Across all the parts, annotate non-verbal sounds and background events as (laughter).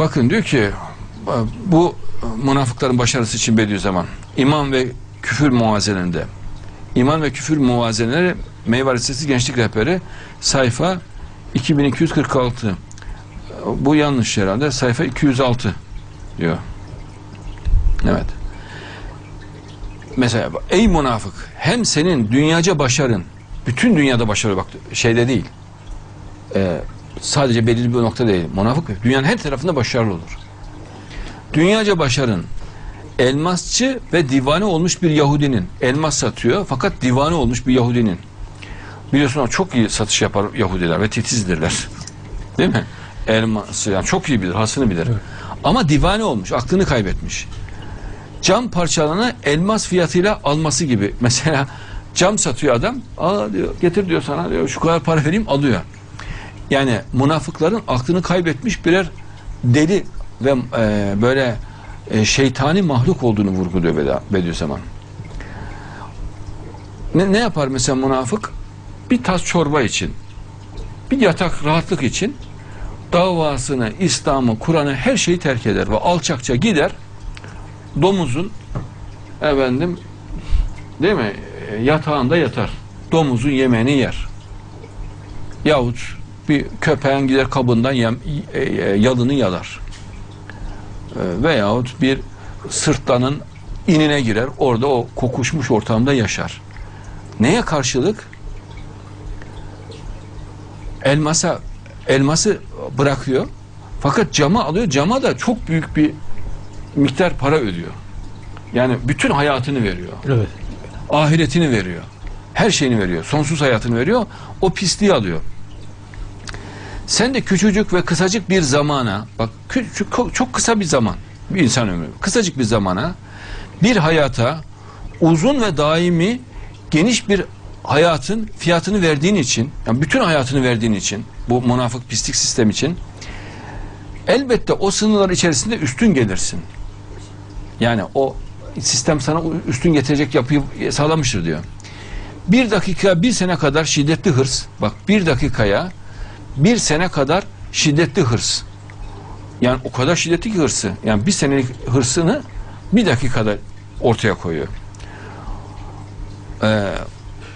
Bakın diyor ki bu münafıkların başarısı için Bediüzzaman iman ve küfür muvazenelerinde iman ve küfür muvazeneleri Meyve Lisesi Gençlik Rehberi sayfa 2246 bu yanlış herhalde sayfa 206 diyor. Evet. Mesela ey münafık hem senin dünyaca başarın bütün dünyada başarı bak şeyde değil e, sadece belirli bir nokta değil. Münafık dünyanın her tarafında başarılı olur. Dünyaca başarın elmasçı ve divane olmuş bir Yahudinin elmas satıyor fakat divane olmuş bir Yahudinin. Biliyorsun o çok iyi satış yapar Yahudiler ve titizdirler. (laughs) Değil mi? Elması yani çok iyi bilir hasını bilir. Ama divane olmuş aklını kaybetmiş. Cam parçalarını elmas fiyatıyla alması gibi. (laughs) Mesela cam satıyor adam. Aa diyor getir diyor sana diyor şu kadar para vereyim alıyor. Yani münafıkların aklını kaybetmiş birer deli ve e, böyle e, şeytani mahluk olduğunu vurguluyor Beda- Bediüzzaman. Ne, ne yapar mesela münafık? Bir tas çorba için, bir yatak rahatlık için davasını, İslam'ı, Kur'an'ı her şeyi terk eder ve alçakça gider domuzun efendim değil mi e, yatağında yatar. Domuzun yemeğini yer. Yahut bir köpeğin gider kabından yem, e, e, yalını yalar. E, veyahut bir sırtlanın inine girer. Orada o kokuşmuş ortamda yaşar. Neye karşılık? Elmasa elması bırakıyor. Fakat cama alıyor. Cama da çok büyük bir miktar para ödüyor. Yani bütün hayatını veriyor. Evet. Ahiretini veriyor. Her şeyini veriyor. Sonsuz hayatını veriyor. O pisliği alıyor. Sen de küçücük ve kısacık bir zamana bak küçük, çok kısa bir zaman bir insan ömrü kısacık bir zamana bir hayata uzun ve daimi geniş bir hayatın fiyatını verdiğin için yani bütün hayatını verdiğin için bu münafık pislik sistem için elbette o sınırlar içerisinde üstün gelirsin. Yani o sistem sana üstün getirecek yapıyı sağlamıştır diyor. Bir dakika bir sene kadar şiddetli hırs. Bak bir dakikaya bir sene kadar şiddetli hırs. Yani o kadar şiddetli ki hırsı. Yani bir senelik hırsını bir dakikada ortaya koyuyor. Ee,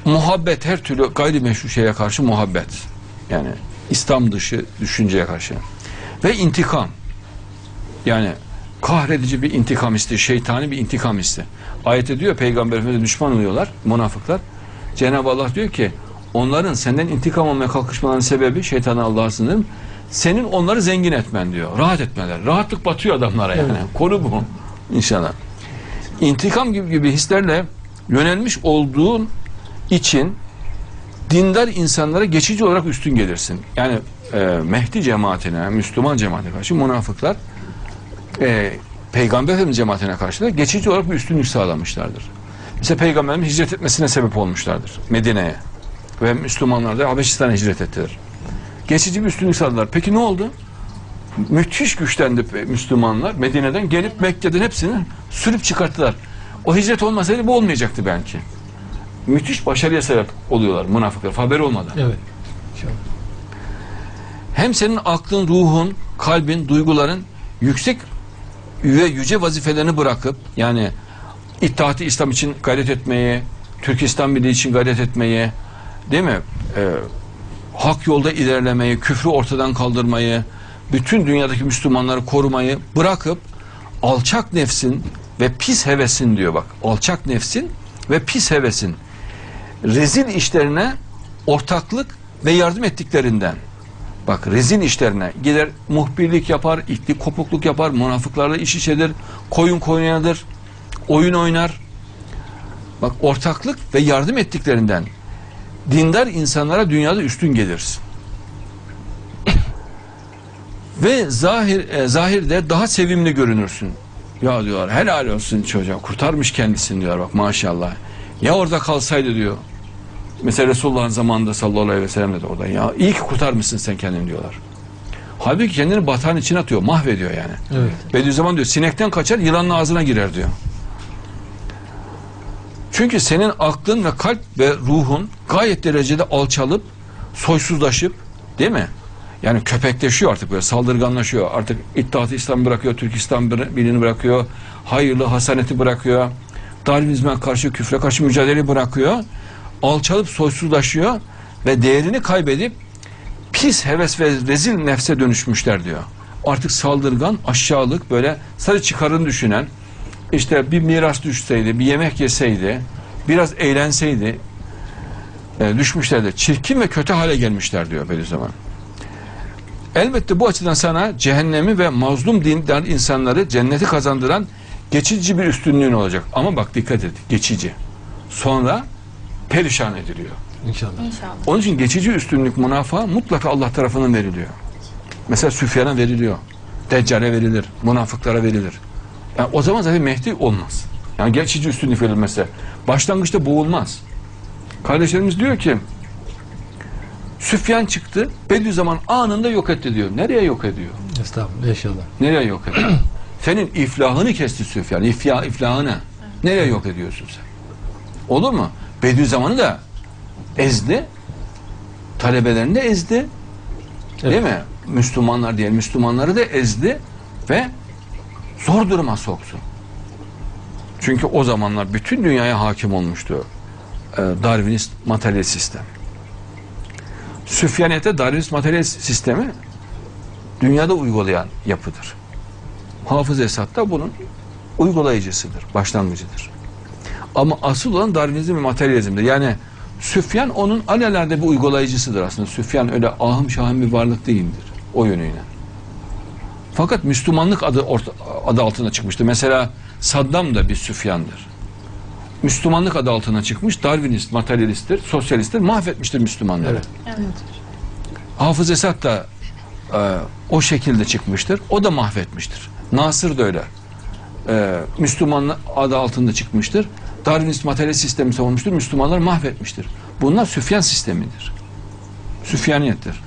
muhabbet her türlü gayrimeşru şeye karşı muhabbet. Yani İslam dışı düşünceye karşı. Ve intikam. Yani kahredici bir intikam isti, şeytani bir intikam isti. Ayette diyor Peygamber Efendimiz düşman oluyorlar, münafıklar. Cenab-ı Allah diyor ki onların senden intikam almaya kalkışmalarının sebebi şeytana Allah'a sınırım. Senin onları zengin etmen diyor. Rahat etmeler. Rahatlık batıyor adamlara yani. Evet. Konu bu inşallah. İntikam gibi, gibi hislerle yönelmiş olduğun için dindar insanlara geçici olarak üstün gelirsin. Yani e, Mehdi cemaatine, Müslüman cemaatine karşı münafıklar e, Peygamber Efendimiz cemaatine karşı da geçici olarak bir üstünlük sağlamışlardır. Mesela Peygamberimiz hicret etmesine sebep olmuşlardır Medine'ye. Ve Müslümanlar da Habeşistan'a hicret ettiler. Geçici bir üstünlük sağladılar. Peki ne oldu? Müthiş güçlendi Müslümanlar. Medine'den gelip Mekke'den hepsini sürüp çıkarttılar. O hicret olmasaydı bu olmayacaktı belki. Müthiş başarıya sebep oluyorlar münafıklar. Haberi olmadan. Evet. Hem senin aklın, ruhun, kalbin, duyguların yüksek ve yüce vazifelerini bırakıp yani İttihat-ı İslam için gayret etmeye, Türk İslam Birliği için gayret etmeye, değil mi? Ee, hak yolda ilerlemeyi, küfrü ortadan kaldırmayı, bütün dünyadaki Müslümanları korumayı bırakıp alçak nefsin ve pis hevesin diyor bak. Alçak nefsin ve pis hevesin rezil işlerine ortaklık ve yardım ettiklerinden Bak rezil işlerine gider muhbirlik yapar, itlik kopukluk yapar, münafıklarla iş işedir, koyun koyunadır, oyun oynar. Bak ortaklık ve yardım ettiklerinden dindar insanlara dünyada üstün gelirsin. (laughs) ve zahir e, zahirde daha sevimli görünürsün. Ya diyor helal olsun çocuğa kurtarmış kendisini diyor bak maşallah. Ya orada kalsaydı diyor. Mesela Resulullah'ın zamanında sallallahu aleyhi ve sellem de orada. Ya iyi ki kurtarmışsın sen kendini diyorlar. Halbuki kendini batağın içine atıyor, mahvediyor yani. Evet. Bediüzzaman diyor sinekten kaçar yılanın ağzına girer diyor. Çünkü senin aklın ve kalp ve ruhun gayet derecede alçalıp soysuzlaşıp değil mi? Yani köpekleşiyor artık böyle saldırganlaşıyor. Artık İttihat-ı İslam bırakıyor, Türk İslam birliğini bırakıyor. Hayırlı hasaneti bırakıyor. Darwinizme karşı, küfre karşı mücadele bırakıyor. Alçalıp soysuzlaşıyor ve değerini kaybedip pis heves ve rezil nefse dönüşmüşler diyor. Artık saldırgan, aşağılık böyle sadece çıkarını düşünen işte bir miras düşseydi, bir yemek yeseydi, biraz eğlenseydi e, düşmüşler de çirkin ve kötü hale gelmişler diyor Bediüzzaman. Elbette bu açıdan sana cehennemi ve mazlum dindar insanları cenneti kazandıran geçici bir üstünlüğün olacak. Ama bak dikkat et, geçici. Sonra perişan ediliyor. İnşallah. İnşallah. Onun için geçici üstünlük münafığa mutlaka Allah tarafından veriliyor. Mesela Süfyan'a veriliyor. Deccale verilir. Münafıklara verilir. Yani o zaman zaten Mehdi olmaz. Yani geçici üstünlük verilmesi. Başlangıçta boğulmaz. Kardeşlerimiz diyor ki Süfyan çıktı. Bediüzzaman anında yok etti diyor. Nereye yok ediyor? Estağfurullah. İnşallah. Nereye yok ediyor? (clears throat) Senin iflahını kesti Süfyan. İfya, iflahını. Nereye yok ediyorsun sen? Olur mu? Bediüzzaman'ı da ezdi. Talebelerini de ezdi. Değil mi? Müslümanlar diye Müslümanları da ezdi ve zor duruma soktu. Çünkü o zamanlar bütün dünyaya hakim olmuştu e, Darwinist materyalist sistem. Süfyaniyete Darwinist materyalist sistemi dünyada uygulayan yapıdır. Hafız Esad da bunun uygulayıcısıdır, başlangıcıdır. Ama asıl olan Darwinizm ve materyalizmdir. Yani Süfyan onun alelade bir uygulayıcısıdır aslında. Süfyan öyle ahım şahım bir varlık değildir o yönüyle. Fakat Müslümanlık adı, orta, adı altına çıkmıştı. Mesela Saddam da bir Süfyan'dır. Müslümanlık adı altına çıkmış. Darwinist, materyalisttir, sosyalisttir. Mahvetmiştir Müslümanları. Evet. Evet. Hafız Esad da e, o şekilde çıkmıştır. O da mahvetmiştir. Nasır da öyle. E, Müslüman adı altında çıkmıştır. Darwinist materyalist sistemi savunmuştur. Müslümanları mahvetmiştir. Bunlar Süfyan sistemidir. Süfyaniyettir.